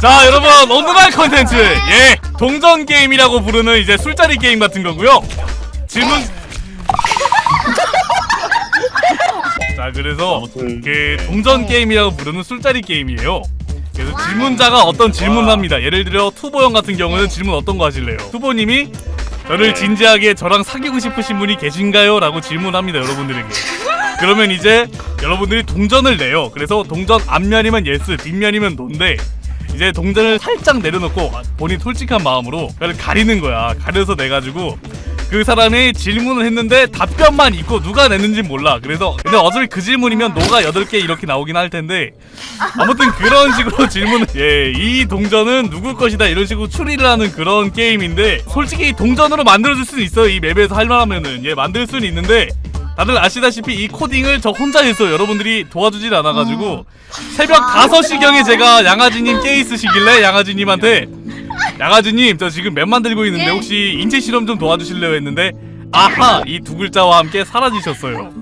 자 여러분 오늘의 컨텐츠. 예 동전 게임이라고 부르는 이제 술자리 게임 같은 거고요. 질문. 자 그래서 그 동전 게임이라고 부르는 술자리 게임이에요. 그래서 질문자가 어떤 질문을 합니다. 예를 들어 투보 형 같은 경우는 질문 어떤 거 하실래요? 투보님이 저를 진지하게 저랑 사귀고 싶으신 분이 계신가요? 라고 질문합니다 여러분들에게. 그러면 이제 여러분들이 동전을 내요. 그래서 동전 앞면이면 예스 뒷면이면 노인데 이제 동전을 살짝 내려놓고 본인 솔직한 마음으로 그걸 가리는 거야. 가려서 내가지고 그 사람이 질문을 했는데 답변만 있고 누가 냈는지 몰라. 그래서 근데 어차피 그 질문이면 노가 8개 이렇게 나오긴 할 텐데 아무튼 그런 식으로 질문을 예 이 동전은 누구 것이다 이런 식으로 추리를 하는 그런 게임인데 솔직히 동전으로 만들어줄 수는 있어요. 이 맵에서 할 만하면은. 예 만들 수는 있는데 다들 아시다시피 이 코딩을 저 혼자 했어요 여러분들이 도와주질 않아가지고 새벽 5시경에 제가 양아지님 깨 있으시길래 양아지님한테 양아지님 저 지금 맵 만들고 있는데 예? 혹시 인체 실험 좀 도와주실래요? 했는데 아하! 이 두 글자와 함께 사라지셨어요.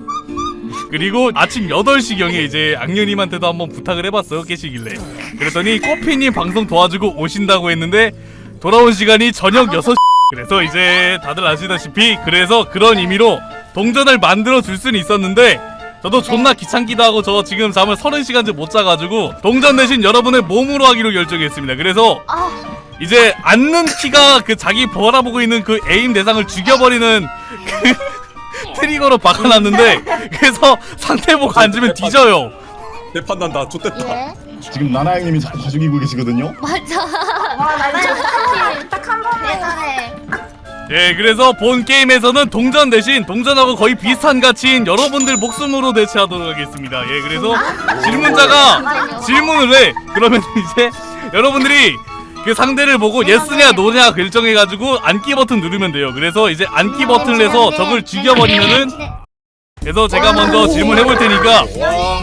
그리고 아침 8시경에 이제 악녀님한테도 한번 부탁을 해봤어요 깨시길래. 그랬더니 꼬피님 방송 도와주고 오신다고 했는데 돌아온 시간이 저녁 6시 그래서 이제 다들 아시다시피 그래서 그런 의미로 동전을 만들어 줄 수는 있었는데 저도 존나 귀찮기도 하고 저 지금 잠을 30시간째 못 자가지고 동전 대신 여러분의 몸으로 하기로 결정했습니다. 그래서 아, 이제 앉는 키가 그 자기 바라보고 있는 그 에임 대상을 죽여버리는 그 트리거로 바꿔놨는데 그래서 상태 보고 앉으면 뒤져요. 대판 난다 좋댔다. 예. 지금 나나 형님이 잘 죽이고 계시거든요. 맞아. 와 나나야 딱한 번에 대단해. 예 그래서 본 게임에서는 동전 대신 동전하고 거의 비슷한 가치인 여러분들 목숨으로 대체하도록 하겠습니다. 예 그래서 질문자가 질문을 해. 그러면 이제 여러분들이 그 상대를 보고 예스냐 노냐 결정해가지고 앉기 버튼 누르면 돼요. 그래서 이제 앉기 버튼을 해서 적을 죽여버리면은 그래서 제가 먼저 질문해 볼 테니까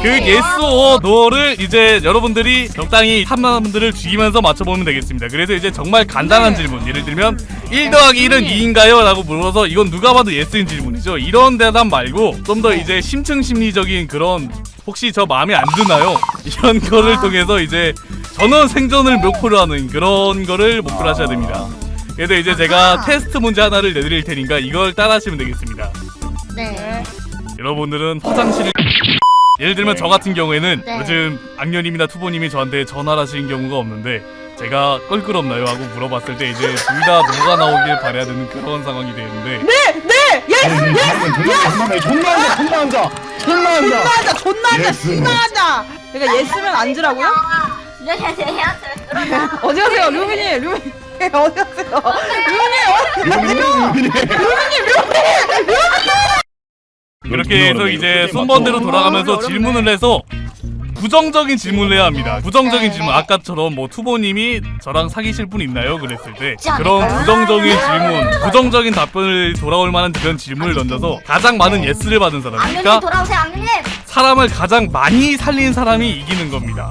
그 yes or no를 이제 여러분들이 적당히 사람들을 죽이면서 맞춰보면 되겠습니다. 그래서 이제 정말 간단한 질문. 예를 들면 1 더하기 1은 2인가요? 라고 물어서 이건 누가 봐도 예스인 질문이죠. 이런 대답 말고 좀 더 이제 심층 심리적인 그런 혹시 저 마음에 안 드나요? 이런 거를 통해서 이제 전원 생존을 목표로 하는 그런 거를 목표로 하셔야 됩니다. 그래서 이제 제가 테스트 문제 하나를 내드릴 테니까 이걸 따라 하시면 되겠습니다. 네. 여러분들은 화장실을 예를 들면 저 같은 경우에는 네. 요즘 악녀님이나 투보님이 저한테 전화를 하시는 경우가 없는데 제가 껄끄럽나요? 하고 물어봤을 때 이제 둘 다 뭐가 나오길 바라야 되는 그런 상황이 되는데 존나 존나 앉아 존나 앉아 존나 앉아. 존나 하자 존나 하자 예스. 존나 하자 내가 예스면 앉으라고요? 네, 네, 어디 가세요 류민이 류민이. 어디 가세요. 류민이 어디 그렇게 해서 이제 순번대로 돌아가면서 질문을 해서 부정적인 질문을 해야 합니다. 부정적인 질문 아까처럼 뭐 투보님이 저랑 사귀실 분 있나요? 그랬을 때 그런 부정적인 질문, 부정적인 답변을 돌아올 만한 그런 질문을 던져서 가장 많은 예스를 받은 사람, 그러니까 돌아오세요 사람을 가장 많이 살린 사람이 이기는 겁니다.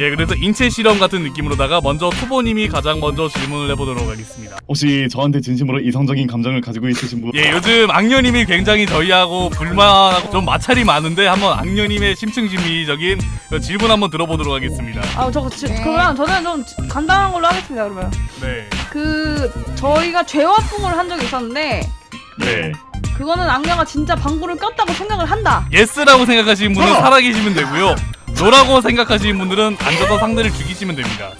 예, 그래서 인체 실험 같은 느낌으로다가 먼저 투보님이 가장 먼저 질문을 해보도록 하겠습니다. 혹시 저한테 진심으로 이성적인 감정을 가지고 있으신 분? 예, 요즘 악녀님이 굉장히 저희하고 불만하고 좀 마찰이 많은데 한번 악녀님의 심층심리적인 그 질문 한번 들어보도록 하겠습니다. 아 저거 지- 그러면 저는 좀 간단한 걸로 하겠습니다 그러면 네, 그 저희가 죄화풍을 한 적이 있었는데 네. 그거는 악녀가 진짜 방구를 꼈다고 생각을 한다 예스라고 생각하시는 분은 살아계시면 되고요. 노라고 생각하시는 분들은 앉아서 상대를 죽이시면 됩니다.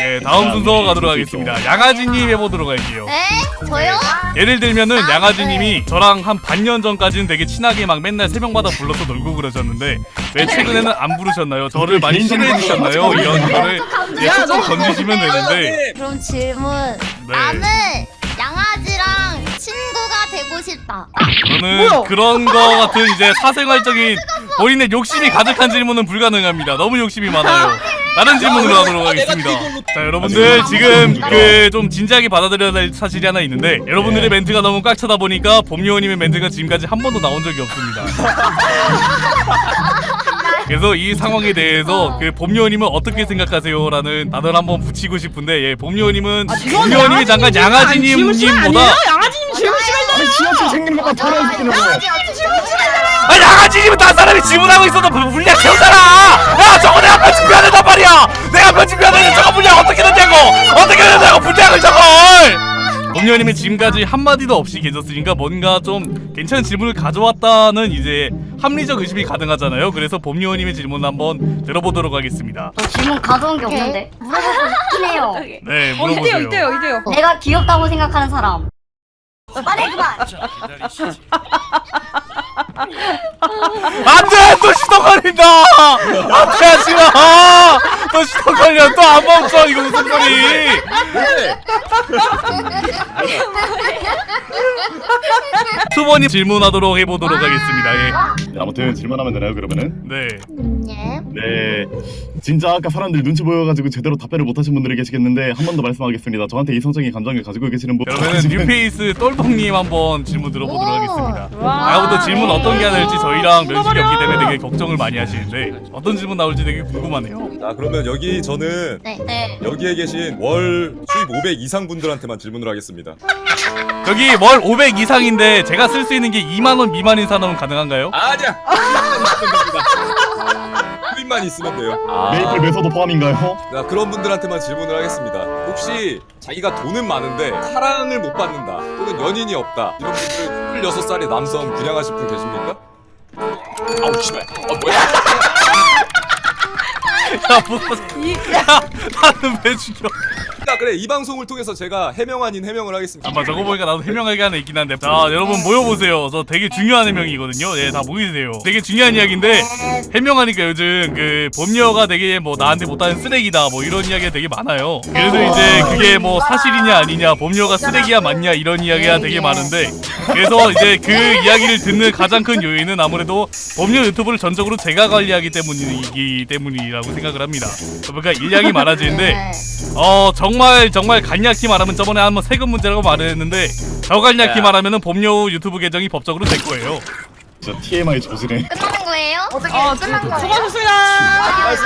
예, 다음 순서 가도록 하겠습니다. 양아지님 해보도록 할게요. 에? 저요? 예를 들면은 양아지님이 저랑 한 반년 전까지는 되게 친하게 막 맨날 새벽마다 불러서 놀고 그러셨는데 왜 최근에는 안 부르셨나요? 저를 많이 싫어해 주셨나요? 이런 거를 예, 조금 던지시면 되는데 그럼 질문. 네. 나는 되고 싶다. 저는 뭐야? 그런 거 같은 이제 사생활적인 본인의 욕심이 가득한 질문은 불가능합니다. 너무 욕심이 많아요. 다른 질문으로 하도록 하겠습니다. 자, 여러분들 지금 그 좀 진지하게 받아들여야 될 사실이 하나 있는데 여러분들의 멘트가 너무 꽉 차다 보니까 봄요원님의 멘트가 지금까지 한 번도 나온 적이 없습니다. 그래서 이 상황에 대해서 그 봄요원님은 어떻게 생각하세요?라는 단어를 한번 붙이고 싶은데 예, 봄요원님은 봄요원님이 잠깐 양아지님님보다 양아지님 질문 아니 지하철 생긴 것만 털어주시는 거. 아아 양아지면 딴 사람이 질문하고 있어도 그 분량 채우잖아. 야 저거 내가 편집해야 된단 말이야. 내가 편집해야 되는데 저거 분량 어떻게 된다고? 어떻게 된다고 분량을 저걸? 범녀님이 지금까지 한마디도 없이 계셨으니까 뭔가 좀 괜찮은 질문을 가져왔다는 이제 합리적 의심이 가능하잖아요. 그래서 범녀님의 질문 한번 들어보도록 하겠습니다. 저 질문 가져온 게 없는데. 물어보고 싶긴 해요. 네어 이때요 물어보세요 이때요 이때요. 내가 귀엽다고 생각하는 사람. 빨리 그만. 안돼 또 시동 걸린다. 안돼 하지마. 또 시동 걸려. 또 안 멈춰 이거 무슨 소리. 투번님 질문하도록 해보도록 하겠습니다. 네, 아무튼 질문하면 되나요 그러면은? 예. 네. 예. 네 진짜 아까 사람들 눈치 보여가지고 제대로 답변을 못하신 분들이 계시겠는데 한 번 더 말씀하겠습니다 저한테 이성적인 감정을 가지고 계시는 분 그러면은 뉴페이스 똘봉님 한번 질문 들어보도록 오. 하겠습니다 와. 아까부터 질문 어떤 게 나올지 저희랑 면식이. 없기 때문에 되게 걱정을 많이 하시는데 어떤 질문 나올지 되게 궁금하네요 자 그러면 여기 저는 네. 네. 여기에 계신 월 수입 500 이상 분들한테만 질문을 하겠습니다. 여기 월 500 이상인데 제가 쓸 수 있는 게 2만 원 미만인 사람은 가능한가요? 아니야. 수입만 있으면 돼요. 메이플 매서도 포함인가요? 자 그런 분들한테만 질문을 하겠습니다. 혹시 자기가 돈은 많은데 사랑을 못 받는다 또는 연인이 없다 이런 분들 26살의 남성 분양하실 분 계십니까? 아우 씨발. 어 뭐야? 야, 뭐, 야, 나는 왜 죽여? 자 그래 이 방송을 통해서 제가 해명 아닌 해명을 하겠습니다. 아마 저거 보니까 나도 해명하게 하나 있긴 한데. 자, 여러분 모여보세요. 저 되게 중요한 해명이거든요. 예, 다 모이세요. 되게 중요한 이야기인데 해명하니까 요즘 그 범녀가 되게 뭐 나한테 못하는 쓰레기다 뭐 이런 이야기가 되게 많아요. 그래서 이제 그게 뭐 사실이냐 아니냐, 범녀가 쓰레기야 맞냐 이런 이야기가 되게 많은데 그래서 이제 그 이야기를 듣는 가장 큰 요인은 아무래도 범녀 유튜브를 전적으로 제가 관리하기 때문이기 때문이라고 생각을 합니다. 그러니까 일량이 많아지는데 네. 어 정말 정말 간략히 말하면 저번에 한번 세금 문제라고 말했는데 저 간략히 말하면은 범녀 유튜브 계정이 법적으로 제 거예요. 진짜 TMI 조지네 끝나는 거예요? 어떻게 어 끝난 거예요? 수고하셨습니다. 잘